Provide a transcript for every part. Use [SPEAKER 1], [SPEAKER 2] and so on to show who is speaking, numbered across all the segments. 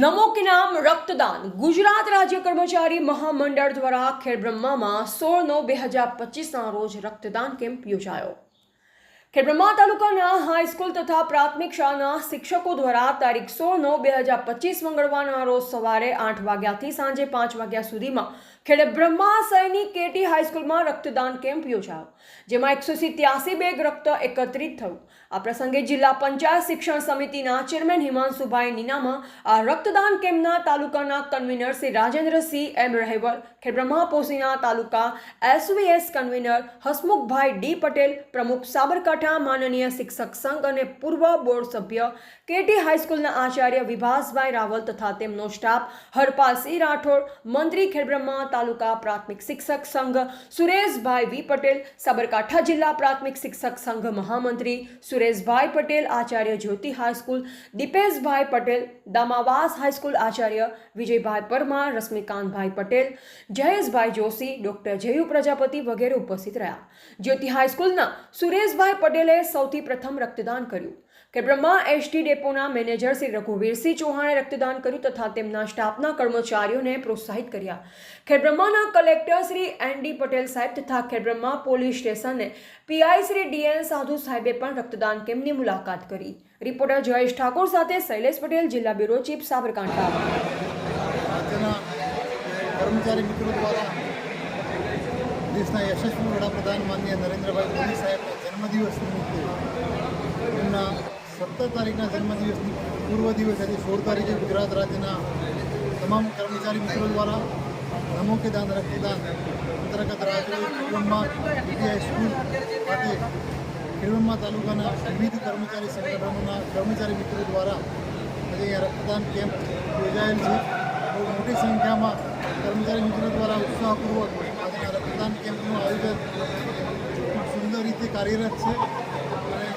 [SPEAKER 1] નમો કે નામ રક્તદાન. ગુજરાત રાજ્ય કર્મચારી મહામંડળ દ્વારા ખેડબ્રહ્મામાં સોળ નવ બે હજાર પચીસના રોજ રક્તદાન કેમ્પ યોજાયો. ખેડબ્રહ્મા તાલુકાના હાઈસ્કૂલ તથા પ્રાથમિક શાળાના શિક્ષકો દ્વારા તારીખ સોળ નવ બે હજાર પચીસ મંગળવારના રોજ સવારે આઠ વાગ્યાથી સાંજે પાંચ વાગ્યા સુધીમાં ખેડબ્રહ્મા સૈનિક કેટી હાઈસ્કૂલમાં રક્તદાન કેમ્પ યોજાયો, જેમાં એકસો સિત્યાસી બેગ રક્ત એકત્રિત થયું. આ પ્રસંગે જિલ્લા પંચાયત શિક્ષણ સમિતિના ચેરમેન હિમાંશુભાઈ નીનામાં, આ રક્તદાન કેમ્પના તાલુકાના કન્વીનર શ્રી રાજેન્દ્રસિંહ એમ રહેવર ખેડબ્રહ્મા પોસીના તાલુકા SVS convener Hasmukhbhai D Patel, પ્રમુખ સાબરકાંઠા માનનીય શિક્ષક સંઘ અને પૂર્વ બોર્ડ સભ્ય કેટી હાઈસ્કૂલના આચાર્ય વિભાસભાઈ રાવલ તથા તેમનો સ્ટાફ હરપાલસિંહ રાઠોડ, મંત્રી ખેડબ્રહ્મા તાલુકા પ્રાથમિક શિક્ષક સંઘ, સુરેશભાઈ વી પટેલ, સાબરકાંઠા જિલ્લા પ્રાથમિક શિક્ષક સંઘ મહામંત્રી Sureshbhai Patel, Acharya Jyoti high school, Dipeshbhai Patel, Damavas high school Acharya Vijaybhai Parmar, Rashmikantbhai Patel, Jayeshbhai Joshi, doctor Jayu Prajapati વગેરે ઉપસ્થિત રહ્યા. જ્યોતિ હાઈસ્કૂલના સુરેશભાઈ પટેલે સૌથી પ્રથમ રક્તદાન કર્યું કે બ્રહ્મા એસટી ડેપોના મેનેજર શ્રી રઘુવીરસિંહ ચૌહાણે રક્તદાન કર્યું તથા તેમના સ્ટાફના કર્મચારીઓને પ્રોત્સાહિત કર્યા. ખેડબ્રહ્માના કલેક્ટર શ્રી એન પટેલ સાહેબ તથા ખેડબ્રહ્મા પોલીસ સ્ટેશને પીઆઈ શ્રી ડીએન સાધુ સાહેબે પણ રક્તદાન કેમ્પની મુલાકાત કરી. રિપોર્ટર જયેશ ઠાકોર સાથે શૈલેષ પટેલ, જિલ્લા બ્યુરો ચીફ સાબરકાંઠા.
[SPEAKER 2] કર્મચારી મિત્રો દ્વારા દેશના યશસ્વી વડાપ્રધાન માનનીય નરેન્દ્રભાઈ મોદી સાહેબના જન્મદિવસ નિમિત્તે એમના સત્તર તારીખના જન્મદિવસની પૂર્વ દિવસ આજે સોળ તારીખે ગુજરાત રાજ્યના તમામ કર્મચારી મિત્રો દ્વારા નમો કે દાન રક્તદાન અંતર્ગત રાજ્ય ખેડબ્રહ્મા વિદ્યા સ્કૂલ ખાતે ખેડબ્રહ્મા તાલુકાના વિવિધ કર્મચારી સંગઠનોના કર્મચારી મિત્રો દ્વારા આજે અહીંયા રક્તદાન કેમ્પ યોજાયેલ છે. બહુ મોટી સંખ્યામાં કર્મચારી મિત્રો દ્વારા ઉત્સાહપૂર્વક આજના રક્તદાન આયોજન ખૂબ સુંદર રીતે કાર્યરત છે. અને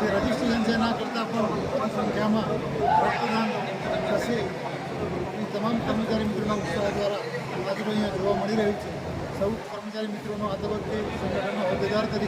[SPEAKER 2] જે રજિસ્ટ્રેશન છે એના કરતાં પણ સંખ્યામાં રક્તદાન થશે. એ તમામ કર્મચારી મિત્રોના ઉત્સાહ દ્વારા આજે અહીંયા જોવા મળી રહ્યું છે. સૌ કર્મચારી મિત્રોનો આ તબક્કે સંગઠનના હોદ્દેદાર તરીકે